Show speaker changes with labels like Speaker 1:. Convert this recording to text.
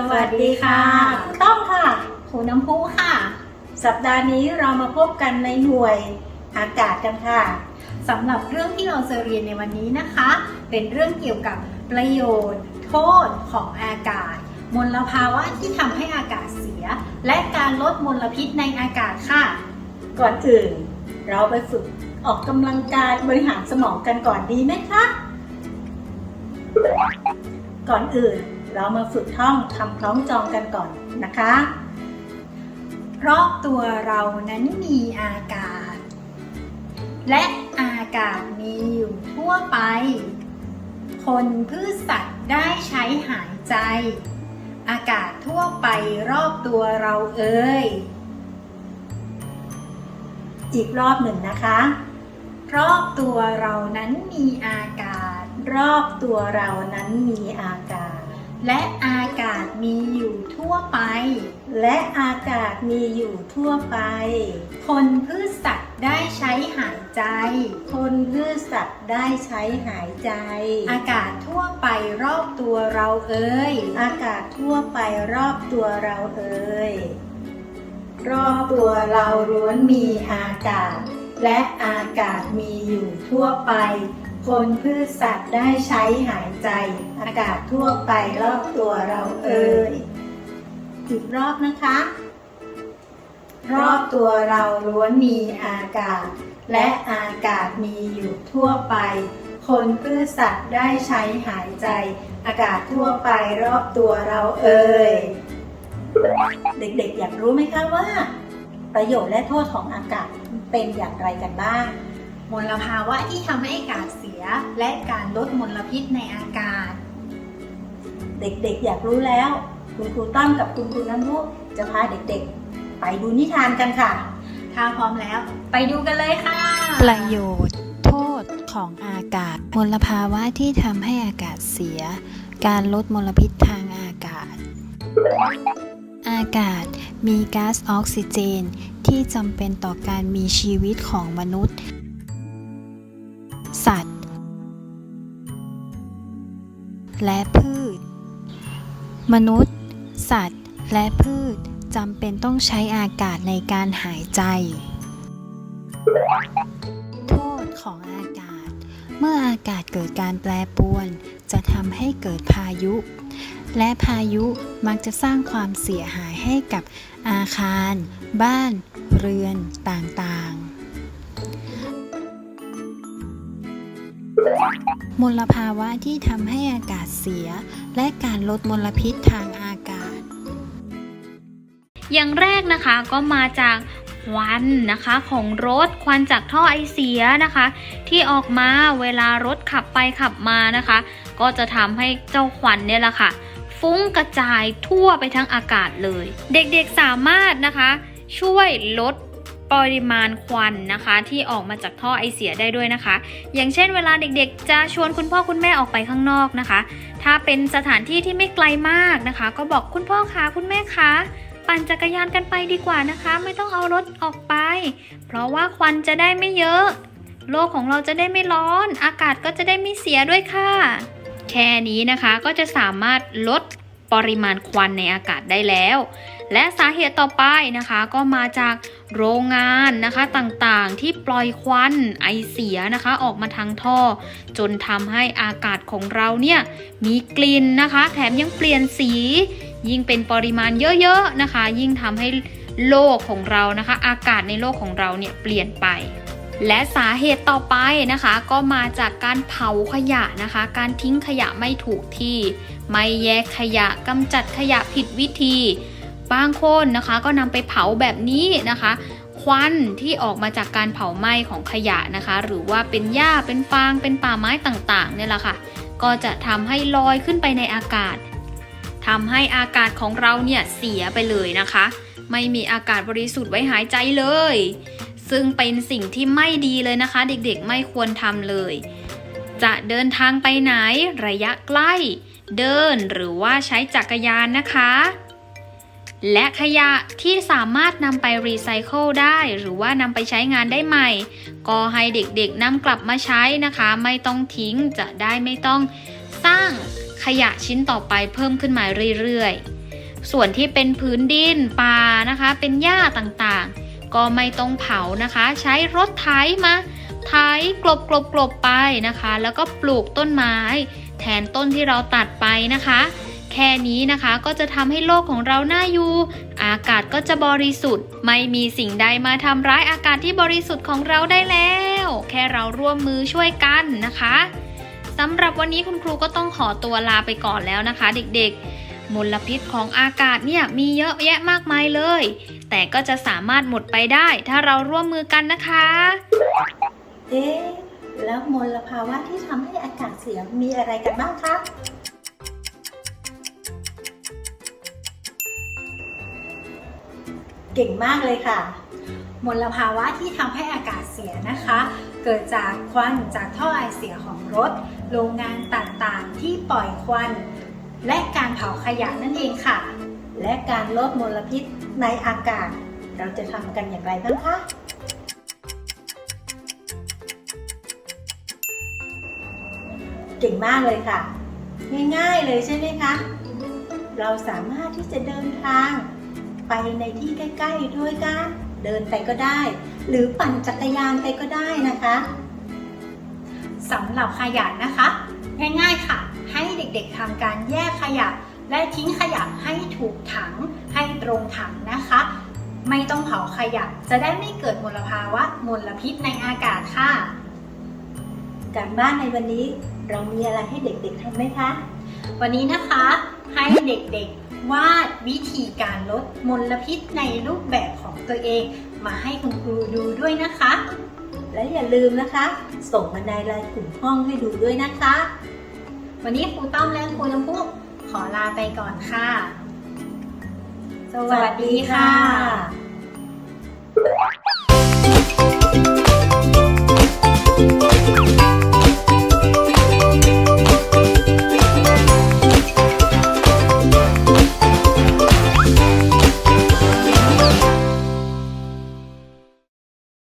Speaker 1: สวัสดีค่ะครูต้อมค่ะ
Speaker 2: ครูน้ำพุค่ะ
Speaker 1: สัปดาห์นี้เรามาพบกันในหน่วยอากาศกันค่ะ
Speaker 2: สำหรับเรื่องที่เราจะเรียนในวันนี้นะคะ เป็นเรื่องเกี่ยวกับประโยชน์ โทษของอากาศ มลภาวะที่ทำให้อากาศเสีย และการลดมลพิษในอากาศค่ะ
Speaker 1: ก่อนอื่น เราไปฝึกออกกำลังกายบริหารสมองกันก่อนดีไหมคะ ก่อนอื่น เรามาฝึกท่องคำคล้องจองกันก่อนนะคะ
Speaker 2: รอบตัวเรานั้นมีอากาศ และอากาศมีอยู่ทั่วไป คนพืชสัตว์ได้ใช้หายใจ อากาศทั่วไปรอบตัวเราเอ่ย
Speaker 1: อีกรอบหนึ่งนะคะ
Speaker 2: รอบตัวเรานั้นมีอากาศ
Speaker 1: รอบตัวเรานั้นมีอากาศ
Speaker 2: และอากาศมีอยู่ทั่วไป
Speaker 1: และอากาศมีอยู่ทั่วไป
Speaker 2: คนพืชสัตว์ได้ใช้หายใจ
Speaker 1: คนพืชสัตว์ได้ใช้หายใจ
Speaker 2: อากาศทั่วไปรอบตัวเราเอ่ย
Speaker 1: อากาศทั่วไปรอบตัวเราเอ่ยรอบตัวเราล้วนมีอากาศ และอากาศมีอยู่ทั่วไป คนพืชสัตว์ได้ใช้หายใจ อากาศทั่วไปรอบตัวเราเอ่ยอีกรอบนะคะ รอบตัวเราล้วนมีอากาศ และอากาศมีอยู่ทั่วไป คนพืชสัตว์ได้ใช้หายใจ อากาศทั่วไปรอบตัวเราเอ่ยเด็กๆ อยากรู้ไหมคะว่า ประโยชน์และโทษของอากาศเป็นอย่างไรกันบ้าง
Speaker 2: มลภาวะที่ทำให้อากาศเสียและการลดมลพิษในอากาศ
Speaker 1: เด็กๆอยากรู้แล้ว คุณครูต้อมกับคุณครูน้ำพุจะพาเด็กๆ ไปดูนิทานกันค่ะ
Speaker 2: ถ้าพร้อมแล้ว ไปดูกันเลยค่ะ
Speaker 3: ประโยชน์ โทษของอากาศ มลภาวะที่ทำให้อากาศเสีย การลดมลพิษทางอากาศ อากาศมีก๊าซออกซิเจน ที่จำเป็นต่อการมีชีวิตของมนุษย์ และพืช มนุษย์ สัตว์ และพืชจำเป็นต้องใช้อากาศในการหายใจ โทษของอากาศ เมื่ออากาศเกิดการแปรปรวน จะทำให้เกิดพายุ และพายุมักจะสร้างความเสียหายให้กับอาคาร บ้าน เรือนต่างๆ มลภาวะที่ทำให้อากาศเสีย และการลดมลพิษทางอากาศ
Speaker 4: อย่างแรกนะคะก็มาจากควันนะคะของรถควันจากท่อไอเสียนะคะ ที่ออกมาเวลารถขับไปขับมานะคะ ก็จะทำให้เจ้าควันเนี่ยแหละค่ะ ฟุ้งกระจายทั่วไปทั้งอากาศเลย เด็กๆสามารถนะคะ ช่วยลด ปริมาณควันนะคะ ที่ออกมาจากท่อไอเสียได้ด้วยนะคะ อย่างเช่นเวลาเด็กๆ จะชวนคุณพ่อคุณแม่ออกไปข้างนอกนะคะ ถ้าเป็นสถานที่ที่ไม่ไกลมากนะคะ ก็บอกคุณพ่อคะคุณแม่คะปั่นจักรยานกันไปดีกว่านะคะ ไม่ต้องเอารถออกไป เพราะว่าควันจะได้ไม่เยอะ โลกของเราจะได้ไม่ร้อน อากาศก็จะได้ไม่เสียด้วยค่ะ แค่นี้นะคะก็จะสามารถลด ปริมาณควันในอากาศได้แล้ว และสาเหตุต่อไปนะคะก็มาจากโรงงานนะคะต่างๆที่ปล่อยควันไอเสียนะคะออกมาทางท่อ จนทำให้อากาศของเราเนี่ยมีกลิ่นนะคะ แถมยังเปลี่ยนสี ยิ่งเป็นปริมาณเยอะๆนะคะ ยิ่งทำให้โลกของเรานะคะ อากาศในโลกของเราเนี่ยเปลี่ยนไปและสาเหตุต่อไปนะคะ ก็มาจากการเผาขยะนะคะ การทิ้งขยะไม่ถูกที่ ไม่แยกขยะกำจัดขยะผิดวิธี บางคนนะคะก็นำไปเผาแบบนี้นะคะ ควันที่ออกมาจากการเผาไหม้ของขยะนะคะ หรือว่าเป็นหญ้าเป็นฟางเป็นป่าไม้ต่างๆเนี่ยแหละค่ะ ก็จะทำให้ลอยขึ้นไปในอากาศทำให้อากาศของเราเนี่ยเสียไปเลยนะคะ ไม่มีอากาศบริสุทธิ์ไว้หายใจเลย ซึ่งเป็นสิ่งที่ไม่ดีเลยนะคะ เด็กๆไม่ควรทำเลย จะเดินทางไปไหนระยะใกล้ เดินหรือว่าใช้จักรยานนะคะ และขยะที่สามารถนำไปรีไซเคิลได้ หรือว่านำไปใช้งานได้ใหม่ ก็ให้เด็กๆนำกลับมาใช้นะคะ ไม่ต้องทิ้งจะได้ไม่ต้องสร้างขยะชิ้นต่อไปเพิ่มขึ้นมาเรื่อยๆ ส่วนที่เป็นพื้นดินป่านะคะ เป็นหญ้าต่างๆ ก็ไม่ต้องเผานะคะ ใช้รถไถมา ไถกลบกลบกลบไปนะคะ แล้วก็ปลูกต้นไม้ แทนต้นที่เราตัดไปนะคะ แค่นี้นะคะก็จะทำให้โลกของเราน่าอยู่ อากาศก็จะบริสุทธิ์ ไม่มีสิ่งใดมาทำร้ายอากาศที่บริสุทธิ์ของเราได้แล้ว แค่เราร่วมมือช่วยกันนะคะสำหรับวันนี้คุณครูก็ต้องขอตัวลาไปก่อนแล้วนะคะ เด็กๆ มลพิษของอากาศเนี่ยมีเยอะแยะมากมายเลย แต่ก็จะสามารถหมดไปได้ถ้าเราร่วมมือกันนะคะ
Speaker 1: เอ๊ะแล้วมลภาวะที่ทำให้อากาศเสียมีอะไรกันบ้างคะเก่งมากเลยค่ะ
Speaker 2: มลภาวะที่ทำให้อากาศเสียนะคะ เกิดจากควันจากท่อไอเสียของรถ โรงงานต่างๆที่ปล่อยควัน และการเผาขยะนั่นเองค่ะ
Speaker 1: และการลดมลพิษในอากาศ เราจะทำกันอย่างไรบ้างคะ ก่งมากเลยค่ะ ง่ายๆเลยใช่ไหมคะ เราสามารถที่จะเดินทาง ไปในที่ใกล้ๆด้วยกันเดินไปก็ได้ หรือปั่นจักรยานไปก็ได้นะคะ
Speaker 2: สำหรับขยะนะคะ ง่ายๆค่ะ ให้เด็กๆทำการแยกขยะ และทิ้งขยะให้ถูกถังให้ตรงถังนะคะ ไม่ต้องเผาขยะ จะได้ไม่เกิดมลภาวะมลพิษในอากาศค่ะ
Speaker 1: การบ้านในวันนี้ เรามีอะไรให้เด็กๆทำไหมคะ
Speaker 2: วันนี้นะคะให้เด็กๆวาดวิธีการลดมลพิษในรูปแบบของตัวเอง มาให้คุณครูดูด้วยนะคะ
Speaker 1: และอย่าลืมนะคะ ส่งมาในไลน์กลุ่มห้องให้ดูด้วยนะคะ
Speaker 2: วันนี้ครูต้อมและครูน้ำพุขอลาไปก่อนค่ะ สวัส
Speaker 1: ดี
Speaker 2: ค่ะ
Speaker 1: ค่ะ